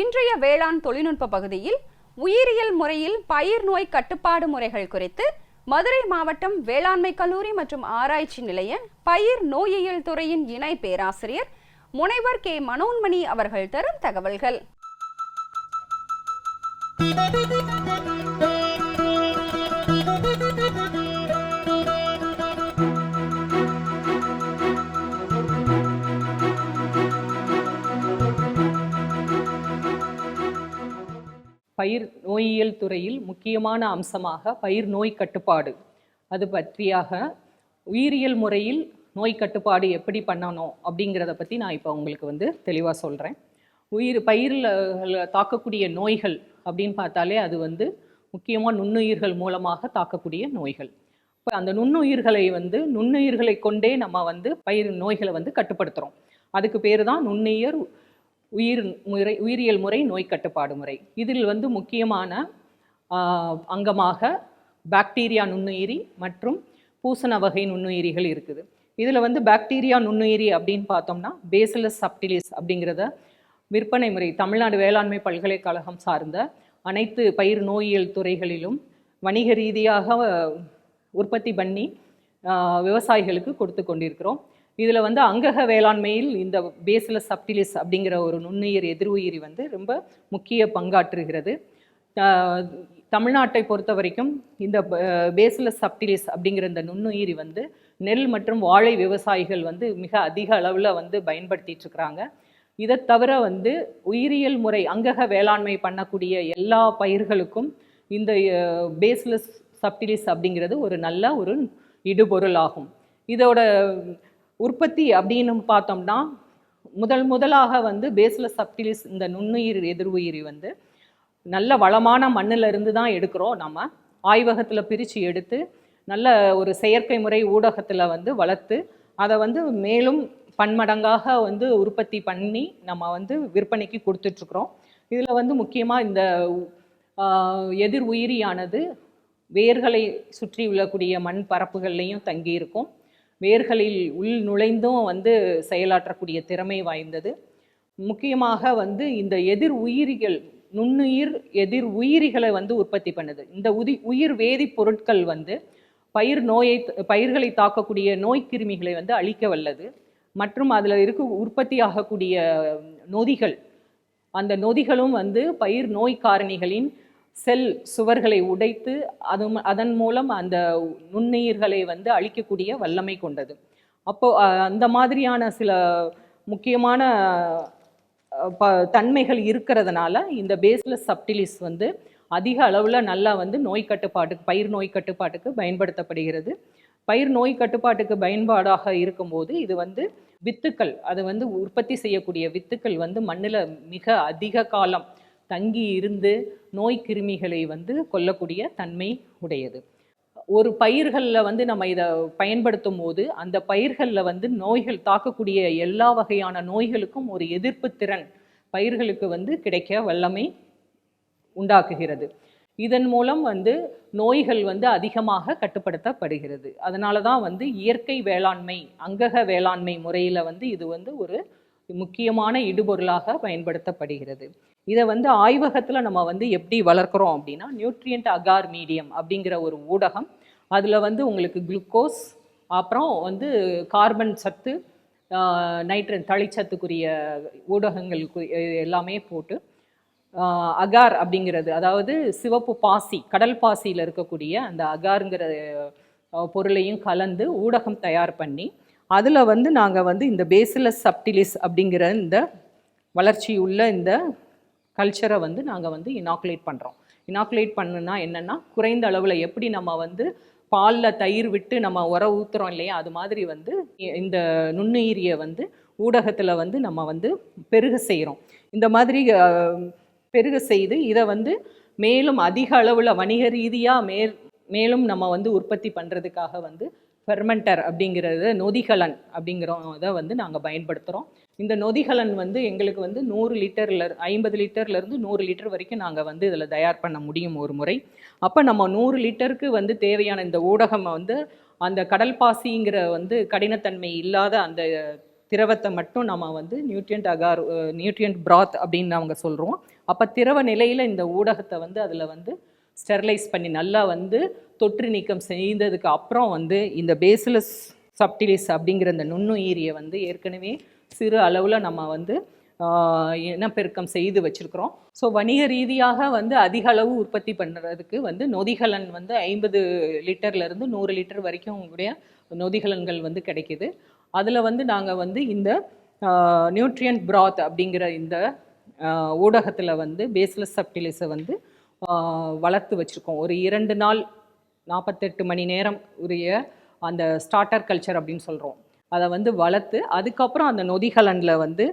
இன்றைய வேளாண் தொழில்நுட்ப பகுதியில் உயிரியல் முறையில் பயிர் நோய் கட்டுப்பாடு முறைகள் குறித்து மதுரை மாவட்டம் வேளாண்மை கல்லூரி மற்றும் ஆராய்ச்சி நிலைய பயிர் நோயியல் துறையின் இணை பேராசிரியர் முனைவர் கே. மனோன்மணி அவர்கள் தரும் தகவல்கள். பயிர் நோயியல் துறையில் முக்கியமான அம்சமாக பயிர் நோய் கட்டுப்பாடு. அது பற்றியாக உயிரியல் முறையில் நோய் கட்டுப்பாடு எப்படி பண்ணணும் அப்படிங்கிறத பற்றி நான் இப்போ உங்களுக்கு வந்து தெளிவாக சொல்கிறேன் உயிர் பயிரில் தாக்கக்கூடிய நோய்கள் அப்படின்னு பார்த்தாலே அது வந்து முக்கியமாக நுண்ணுயிர்கள் மூலமாக தாக்கக்கூடிய நோய்கள். இப்போ அந்த நுண்ணுயிர்களை வந்து நுண்ணுயிர்களை கொண்டே நம்ம வந்து பயிர் நோய்களை வந்து கட்டுப்படுத்துகிறோம் அதுக்கு பேர் தான் நுண்ணுயிர் உயிர் முறை உயிரியல் முறை நோய் கட்டுப்பாடு முறை. இதில் வந்து முக்கியமான அங்கமாக பாக்டீரியா நுண்ணுயிரி மற்றும் பூசண வகை நுண்ணுயிரிகள் இருக்குது. இதில் வந்து பாக்டீரியா நுண்ணுயிரி அப்படின்னு பார்த்தோம்னா பேசலஸ் சப்டிலிஸ் அப்படிங்கிறத விற்பனை முறை தமிழ்நாடு வேளாண்மை பல்கலைக்கழகம் சார்ந்த அனைத்து பயிர் நோயியல் துறைகளிலும் வணிக ரீதியாக உற்பத்தி பண்ணி விவசாயிகளுக்கு கொடுத்து கொண்டிருக்கிறோம். இதில் வந்து அங்கக வேளாண்மையில் இந்த பேசிலஸ் சப்டிலிஸ் அப்படிங்கிற ஒரு நுண்ணுயிர் எதிர்உயிரி வந்து ரொம்ப முக்கிய பங்காற்றுகிறது. தமிழ்நாட்டை பொறுத்த வரைக்கும் இந்த பேசிலஸ் சப்டிலிஸ் அப்படிங்கிற இந்த நுண்ணுயிரி வந்து நெல் மற்றும் வாழை விவசாயிகள் வந்து மிக அதிக அளவில் வந்து பயன்படுத்திட்டு இருக்கிறாங்க. இதை தவிர வந்து உயிரியல் முறை அங்கக வேளாண்மை பண்ணக்கூடிய எல்லா பயிர்களுக்கும் இந்த பேஸ்லெஸ் சப்டிலிஸ் அப்படிங்கிறது ஒரு நல்ல ஒரு இடுபொருள் ஆகும் இதோட உற்பத்தி அப்படின்னு பார்த்தோம்னா முதல் முதலாக வந்து பேஸ்லெஸ் சப்டிலிஸ் இந்த நுண்ணுயிர் எதிர்உயிரி வந்து நல்ல வளமான மண்ணில் இருந்து தான் எடுக்கிறோம். நம்ம ஆய்வகத்தில் பிரித்து எடுத்து நல்ல ஒரு செயற்கை முறை ஊடகத்தில் வந்து வளர்த்து அதை வந்து மேலும் பன்மடங்காக வந்து உற்பத்தி பண்ணி நம்ம வந்து விற்பனைக்கு கொடுத்துட்ருக்குறோம். இதில் வந்து முக்கியமாக இந்த எதிர் உயிரியானது வேர்களை சுற்றி உள்ளக்கூடிய மண் பரப்புகள்லையும் தங்கி இருக்கும் வேர்களில் உள் நுழைந்தும் வந்து செயலாற்றக்கூடிய திறமை வாய்ந்தது. முக்கியமாக வந்து இந்த எதிர் உயிரிகள் நுண்ணுயிர் எதிர் உயிரிகளை வந்து உற்பத்தி பண்ணுது. இந்த உதி உயிர் வேதிப் பொருட்கள் வந்து பயிர் நோயை பயிர்களை தாக்கக்கூடிய நோய் கிருமிகளை வந்து அழிக்க வல்லது. மற்றும் அதில் இருக்க உற்பத்தி ஆகக்கூடிய நொதிகள். அந்த நொதிகளும் வந்து பயிர் நோய் காரணிகளின் செல் சுவர்களை உடைத்து அது அதன் மூலம் அந்த நுண்ணுயிர்களை வந்து அழிக்கக்கூடிய வல்லமை கொண்டது. அப்போ அந்த மாதிரியான சில முக்கியமான ப தன்மைகள் இருக்கிறதுனால இந்த பேஸ்லெஸ் சப்டிலிஸ் வந்து அதிக அளவில் நல்லா வந்து நோய் கட்டுப்பாட்டுக்கு பயிர் நோய் கட்டுப்பாட்டுக்கு பயன்படுத்தப்படுகிறது. பயிர் நோய் கட்டுப்பாட்டுக்கு பயன்பாடாக இருக்கும்போது இது வந்து வித்துக்கள் அது வந்து உற்பத்தி செய்யக்கூடிய வித்துக்கள் வந்து மண்ணில் மிக அதிக காலம் தங்கி இருந்து நோய் கிருமிகளை வந்து கொல்லக்கூடிய தன்மை உடையது. ஒரு பயிர்களில் வந்து நம்ம இதை பயன்படுத்தும் போது அந்த பயிர்களில் வந்து நோய்கள் தாக்கக்கூடிய எல்லா வகையான நோய்களுக்கும் ஒரு எதிர்ப்பு திறன் பயிர்களுக்கு வந்து கிடைக்க வல்லமை உண்டாக்குகிறது. இதன் மூலம் வந்து நோய்கள் வந்து அதிகமாக கட்டுப்படுத்தப்படுகிறது. அதனால தான் வந்து இயற்கை வேளாண்மை அங்கக வேளாண்மை முறையில் வந்து இது வந்து ஒரு முக்கியமான இடுபொருளாக பயன்படுத்தப்படுகிறது. இதை வந்து ஆய்வகத்தில் நம்ம வந்து எப்படி வளர்க்குறோம் அப்படின்னா நியூட்ரியன்ட் அகார் மீடியம் அப்படிங்கிற ஒரு ஊடகம். அதில் வந்து உங்களுக்கு குளுக்கோஸ் அப்புறம் வந்து கார்பன் சத்து நைட்ரன் தளிச்சத்துக்குரிய ஊடகங்களுக்கு எல்லாமே போட்டு அகார் அப்படிங்கிறது அதாவது சிவப்பு பாசி கடல் பாசியில் இருக்கக்கூடிய அந்த அகாருங்கிற பொருளையும் கலந்து ஊடகம் தயார் பண்ணி அதில் வந்து நாங்கள் வந்து இந்த பேசிலஸ் சப்டிலிஸ் அப்படிங்கிற இந்த வளர்ச்சி உள்ள இந்த கல்ச்சரை வந்து நாங்கள் வந்து இனாக்குலேட் பண்ணுறோம் இனாக்குலேட் பண்ணுனா என்னென்னா குறைந்த அளவில் எப்படி நம்ம வந்து பாலில் தயிர் விட்டு நம்ம உர ஊத்துறோம் இல்லையா அது மாதிரி வந்து இந்த நுண்ணுயிரியை வந்து ஊடகத்தில் வந்து நம்ம வந்து பெருக செய்கிறோம் இந்த மாதிரி பெருக செய்து இதை வந்து மேலும் அதிக அளவில் வணிக ரீதியாக மேல் மேலும் நம்ம வந்து உற்பத்தி பண்ணுறதுக்காக வந்து ஃபெர்மெண்டர் அப்படிங்கிறது நொதிகலன் அப்படிங்கிறத வந்து நாங்கள் பயன்படுத்துகிறோம் இந்த நொதிகலன் வந்து எங்களுக்கு வந்து நூறு லிட்டர்ல ஐம்பது லிட்டர்லேருந்து நூறு லிட்டர் வரைக்கும் நாங்கள் வந்து இதில் தயார் பண்ண முடியும் ஒரு முறை. அப்போ நம்ம நூறு லிட்டருக்கு வந்து தேவையான இந்த ஊடகம் வந்து அந்த கடல் பாசிங்கிற வந்து கடினத்தன்மை இல்லாத அந்த திரவத்தை மட்டும் நம்ம வந்து நியூட்ரியன்ட் அகார் நியூட்ரியன்ட் பிராத் அப்படின்னு அவங்க சொல்கிறோம் அப்போ திரவ நிலையில் இந்த ஊடகத்தை வந்து அதில் வந்து ஸ்டெர்லைஸ் பண்ணி நல்லா வந்து தொற்று நீக்கம் செய்ததுக்கு அப்புறம் வந்து இந்த பேசிலஸ் சப்டிலிஸ் அப்படிங்கிற இந்த நுண்ணுயிரியை வந்து ஏற்கனவே சிறு அளவில் நம்ம வந்து இனப்பெருக்கம் செய்து வச்சுருக்கிறோம். ஸோ வணிக ரீதியாக வந்து அதிக அளவு உற்பத்தி பண்ணுறதுக்கு வந்து நொதிகலன் வந்து ஐம்பது லிட்டர்லேருந்து நூறு லிட்டர் வரைக்கும் உங்களுடைய நொதிகலன்கள் வந்து கிடைக்கிது. அதில் வந்து நாங்கள் வந்து இந்த நியூட்ரியன்ட் பிராத் அப்படிங்கிற இந்த ஊடகத்தில் வந்து பேஸ்லெஸ் சப்டிலிஸை வந்து வளர்த்து வச்சுருக்கோம். ஒரு இரண்டு நாள் நாற்பத்தெட்டு மணி நேரம் உரிய அந்த ஸ்டார்டர் கல்ச்சர் அப்படின்னு சொல்கிறோம் அதை வந்து வளர்த்து அதுக்கப்புறம் அந்த நொதிகலனில் வந்து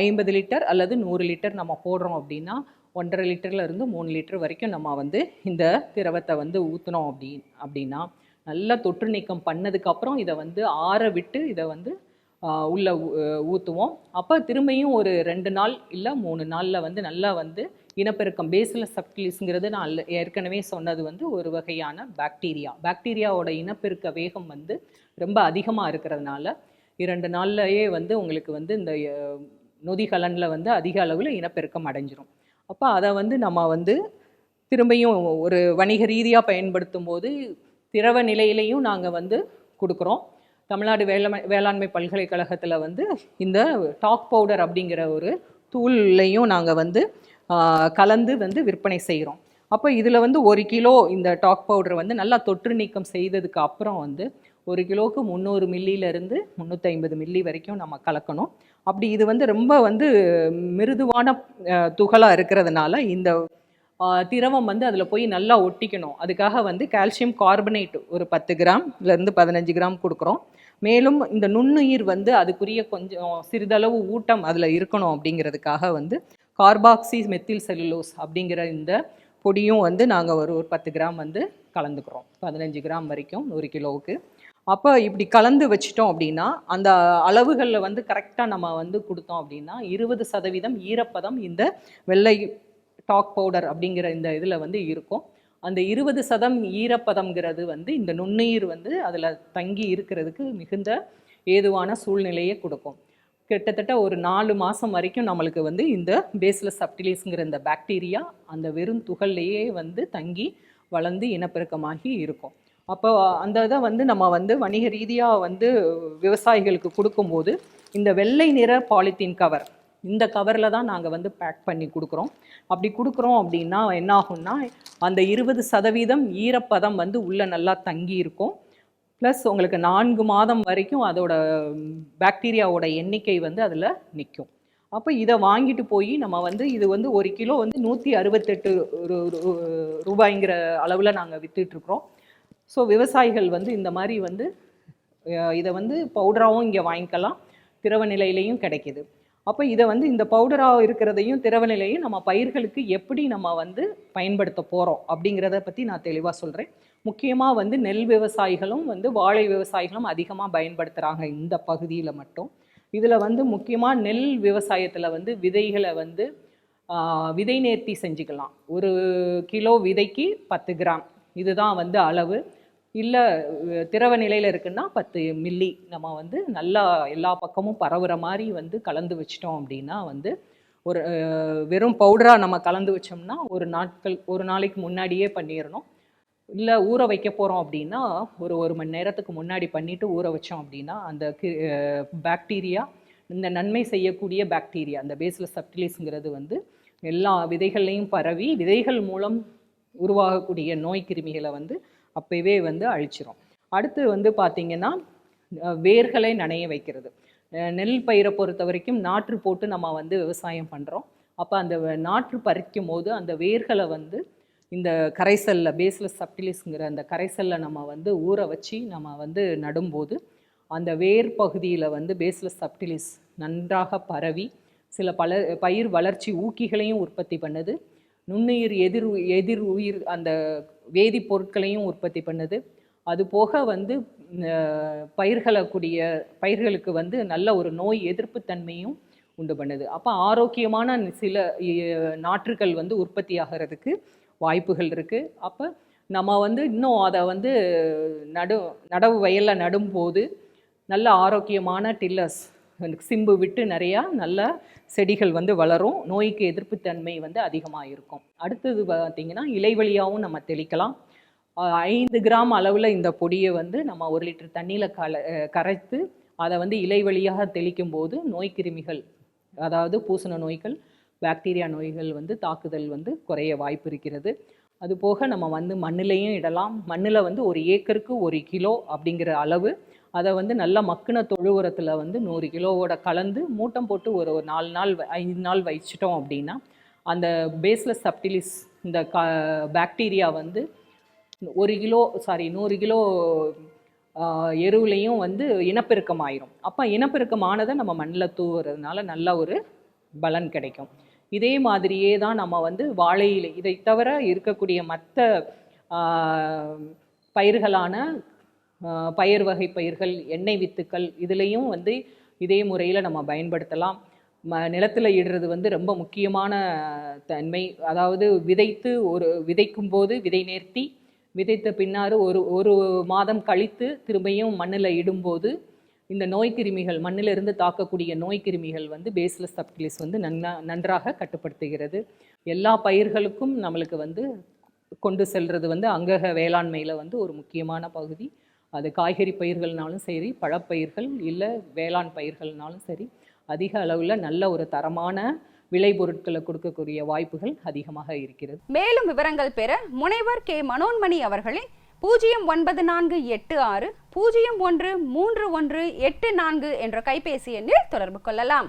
ஐம்பது லிட்டர் அல்லது நூறு லிட்டர் நம்ம போடுறோம் அப்படின்னா ஒன்றரை லிட்டர்லேருந்து மூணு லிட்டர் வரைக்கும் நம்ம வந்து இந்த திரவத்தை வந்து ஊற்றினோம் அப்படி அப்படின்னா நல்லா தொற்று நீக்கம் பண்ணதுக்கப்புறம் இதை வந்து ஆற விட்டு இதை வந்து உள்ளே ஊற்றுவோம் அப்போ திரும்பியும் ஒரு ரெண்டு நாள் இல்லை மூணு நாளில் வந்து நல்லா வந்து இனப்பெருக்கம் பேசில சப்டிலிஸ்ங்கிறது நான் ஏற்கனவே சொன்னது வந்து ஒரு வகையான பாக்டீரியா பாக்டீரியாவோட இனப்பெருக்க வேகம் வந்து ரொம்ப அதிகமாக இருக்கிறதுனால இரண்டு நாள்லயே வந்து உங்களுக்கு வந்து இந்த நொதிகலனில் வந்து அதிக அளவில் இனப்பெருக்கம் அடைஞ்சிரும். அப்போ அதை வந்து நம்ம வந்து திரும்பியும் ஒரு வணிக ரீதியாக பயன்படுத்தும் போது திரவ நிலையிலையும் நாங்கள் வந்து கொடுக்குறோம். தமிழ்நாடு வேளாண்மை வேளாண்மை பல்கலைக்கழகத்தில் வந்து இந்த டாக் பவுடர் அப்படிங்கிற ஒரு தூள்லையும் நாங்கள் வந்து கலந்து வந்து விற்பனை செய்கிறோம் அப்போ இதில் வந்து ஒரு கிலோ இந்த டாக் பவுடர் வந்து நல்லா தொற்று நீக்கம் செய்ததுக்கு அப்புறம் வந்து ஒரு கிலோவுக்கு முந்நூறு மில்லியிலேருந்து முந்நூற்றி ஐம்பது மில்லி வரைக்கும் நம்ம கலக்கணும். அப்படி இது வந்து ரொம்ப வந்து மிருதுவான துகளாக இருக்கிறதுனால இந்த திரவம் வந்து அதில் போய் நல்லா ஒட்டிக்கணும். அதுக்காக வந்து கால்சியம் கார்பனேட் ஒரு பத்து கிராம்லேருந்து பதினஞ்சு கிராம் கொடுக்குறோம். மேலும் இந்த நுண்ணுயிர் வந்து அதுக்குரிய கொஞ்சம் சிறிதளவு ஊட்டம் அதில் இருக்கணும் அப்படிங்கிறதுக்காக வந்து கார்பாக்சி மெத்தில் செல்லுலோஸ் அப்படிங்கிற இந்த பொடியும் வந்து நாங்கள் ஒரு ஒரு பத்து கிராம் வந்து கலந்துக்கிறோம். பதினஞ்சு கிராம் வரைக்கும் ஒரு கிலோவுக்கு. அப்போ இப்படி கலந்து வச்சிட்டோம் அப்படின்னா அந்த அளவுகளில் வந்து கரெக்டாக நம்ம வந்து கொடுத்தோம் அப்படின்னா இருபது சதவீதம் ஈரப்பதம் இந்த வெள்ளை டாக் பவுடர் அப்படிங்கிற இந்த இதில் வந்து இருக்கும். அந்த இருபது சதம் ஈரப்பதம்ங்கிறது வந்து இந்த நுண்ணுயிர் வந்து அதில் தங்கி இருக்கிறதுக்கு மிகுந்த ஏதுவான சூழ்நிலையை கொடுக்கும். கிட்டத்தட்ட ஒரு நாலு மாதம் வரைக்கும் நம்மளுக்கு வந்து இந்த பேஸ்லெஸ் சப்டிலிஸ்ங்கிற இந்த பாக்டீரியா அந்த வெறும் துகள்லையே வந்து தங்கி வளர்ந்து இனப்பெருக்கமாகி இருக்கும். அப்போ அந்த இதை வந்து நம்ம வந்து வணிக ரீதியாக வந்து விவசாயிகளுக்கு கொடுக்கும்போது இந்த வெள்ளை நிற பாலித்தீன் கவர் இந்த கவரில் தான் நாங்கள் வந்து பேக் பண்ணி கொடுக்குறோம். அப்படி கொடுக்குறோம் அப்படின்னா என்ன ஆகும்னா அந்த இருபது சதவீதம் ஈரப்பதம் வந்து உள்ளே நல்லா தங்கி இருக்கும். ப்ளஸ் உங்களுக்கு நான்கு மாதம் வரைக்கும் அதோட பாக்டீரியாவோட எண்ணிக்கை வந்து அதில் நிற்கும் அப்போ இதை வாங்கிட்டு போய் நம்ம வந்து இது வந்து ஒரு கிலோ வந்து நூற்றி அறுபத்தெட்டு ரூபாய்ங்கிற அளவில் நாங்கள் விற்றுட்ருக்குறோம் ஸோ விவசாயிகள் வந்து இந்த மாதிரி வந்து இதை வந்து பவுடராகவும் இங்கே வாங்கிக்கலாம். திரவ நிலையிலையும் கிடைக்கிது. அப்போ இதை வந்து இந்த பவுடராக இருக்கிறதையும் திரவ நிலையும் நம்ம பயிர்களுக்கு எப்படி நம்ம வந்து பயன்படுத்த போகிறோம் அப்படிங்கிறத பற்றி நான் தெளிவாக சொல்கிறேன் முக்கியமாக வந்து நெல் விவசாயிகளும் வந்து வாழை விவசாயிகளும் அதிகமாக பயன்படுத்துகிறாங்க இந்த பகுதியில் மட்டும். இதில் வந்து முக்கியமாக நெல் விவசாயத்தில் வந்து விதைகளை வந்து விதை நேர்த்தி செஞ்சுக்கலாம். ஒரு கிலோ விதைக்கு பத்து கிராம். இதுதான் வந்து அளவு. இல்லை திரவ நிலையில் இருக்குன்னா பத்து மில்லி. நம்ம வந்து நல்லா எல்லா பக்கமும் பரவுற மாதிரி வந்து கலந்து வச்சிட்டோம் அப்படின்னா வந்து ஒரு வெறும் பவுடராக நம்ம கலந்து வச்சோம்னா ஒரு நாட்கள் ஒரு நாளைக்கு முன்னாடியே பண்ணிடணும் இல்லை ஊற வைக்க போகிறோம் அப்படின்னா ஒரு ஒரு மணி நேரத்துக்கு முன்னாடி பண்ணிவிட்டு ஊற வச்சோம் அப்படின்னா அந்த பாக்டீரியா இந்த நன்மை செய்யக்கூடிய பாக்டீரியா அந்த பேஸில் சப்டிலிஸ்ங்கிறது வந்து எல்லா விதைகள்லையும் பரவி விதைகள் மூலம் உருவாகக்கூடிய நோய் கிருமிகளை வந்து அப்பவே வந்து அழிச்சிரும். அடுத்து வந்து பார்த்திங்கன்னா வேர்களை நனைய வைக்கிறது. நெல் பயிரை பொறுத்த வரைக்கும் நாற்று போட்டு நம்ம வந்து விவசாயம் பண்ணுறோம் அப்போ அந்த நாற்று பறிக்கும் போது அந்த வேர்களை வந்து இந்த கரைசல்ல பேஸ்லெஸ் சப்டிலிஸ்ங்கிற அந்த கரைசல்ல நம்ம வந்து ஊற வச்சு நம்ம வந்து நடும்போது அந்த வேர் பகுதியில் வந்து பேஸ்லெஸ் சப்டிலிஸ் நன்றாக பரவி சில பல பயிர் வளர்ச்சி ஊக்கிகளையும் உற்பத்தி பண்ணுது. நுண்ணுயிர் எதிர் எதிர் உயிர் அந்த வேதிப்பொருட்களையும் உற்பத்தி பண்ணுது. அது போக வந்து பயிர்களக்கூடிய பயிர்களை கூடிய பயிர்களுக்கு வந்து நல்ல ஒரு நோய் எதிர்ப்பு தன்மையும் உண்டு பண்ணுது. அப்போ ஆரோக்கியமான சில நாற்றுகள் வந்து உற்பத்தி ஆகிறதுக்கு வாய்ப்புகள் இருக்குது அப்போ நம்ம வந்து இன்னும் அதை வந்து நடு நடவு வயலில் நடும்போது நல்ல ஆரோக்கியமான டில்லர்ஸ் சிம்பு விட்டு நிறையா நல்ல செடிகள் வந்து வளரும். நோய்க்கு எதிர்ப்புத்தன்மை வந்து அதிகமாக இருக்கும். அடுத்தது பார்த்திங்கன்னா இலைவழியாகவும் நம்ம தெளிக்கலாம். ஐந்து கிராம் அளவில் இந்த பொடியை வந்து நம்ம ஒரு லிட்டர் தண்ணியில் கல கரைத்து அதை வந்து இலை வழியாக தெளிக்கும் போது நோய்க்கிருமிகள் அதாவது பூசண நோய்கள் பாக்டீரியா நோய்கள் வந்து தாக்குதல் வந்து குறைய வாய்ப்பு இருக்கிறது. அது போக நம்ம வந்து மண்ணிலையும் இடலாம். மண்ணில் வந்து ஒரு ஏக்கருக்கு ஒரு கிலோ அப்படிங்கிற அளவு. அதை வந்து நல்லா மக்குன தொழு உரத்தில் வந்து நூறு கிலோவோட கலந்து மூட்டம் போட்டு ஒரு ஒரு நாலு நாள் வ- ஐந்து நாள் வச்சிட்டோம் அப்படின்னா அந்த பேஸ்லெஸ் சப்டிலிஸ் இந்த க பாக்டீரியா வந்து ஒரு கிலோ சாரி நூறு கிலோ எருவுலையும் வந்து இனப்பெருக்கம் ஆயிரும் அப்போ இனப்பெருக்கம் ஆனதை நம்ம மண்ணில் தூவுறதுனால நல்ல ஒரு பலன் கிடைக்கும். இதே மாதிரியே தான் நம்ம வந்து வாழை இலை இதை தவிர இருக்கக்கூடிய மற்ற பயிர்களான பயிர் வகை பயிர்கள் எண்ணெய் வித்துக்கள் இதுலேயும் வந்து இதே முறையில் நம்ம பயன்படுத்தலாம். ம நிலத்தில் இடுறது வந்து ரொம்ப முக்கியமான தன்மை. அதாவது விதைத்து ஒரு விதைக்கும் போது விதை நேர்த்தி விதைத்த பின்னாறு ஒரு ஒரு மாதம் கழித்து திரும்பியும் மண்ணில் இடும்போது இந்த நோய்க்கிருமிகள் மண்ணிலிருந்து தாக்கக்கூடிய நோய்க்கிருமிகள் வந்து பேஸ்லெஸ் சப்டிலிஸ் வந்து நன்னா நன்றாக கட்டுப்படுத்துகிறது. எல்லா பயிர்களுக்கும் நம்மளுக்கு வந்து கொண்டு செல்கிறது வந்து அங்கக வேளாண்மையில் வந்து ஒரு முக்கியமான பகுதி. அது காய்கறி பயிர்கள்னாலும் சரி பழப்பயிர்கள் இல்லை வேளாண் பயிர்கள்னாலும் சரி அதிக அளவில் நல்ல ஒரு தரமான விளைபொருட்களை கொடுக்கக்கூடிய வாய்ப்புகள் அதிகமாக இருக்கிறது. மேலும் விவரங்கள் பெற முனைவர் கே. மனோன்மணி அவர்களின் பூஜ்ஜியம் ஒன்பது நான்கு எட்டு ஆறு பூஜ்ஜியம் ஒன்று மூன்று ஒன்று எட்டு நான்கு என்ற கைபேசி எண்ணில் தொடர்பு கொள்ளலாம்.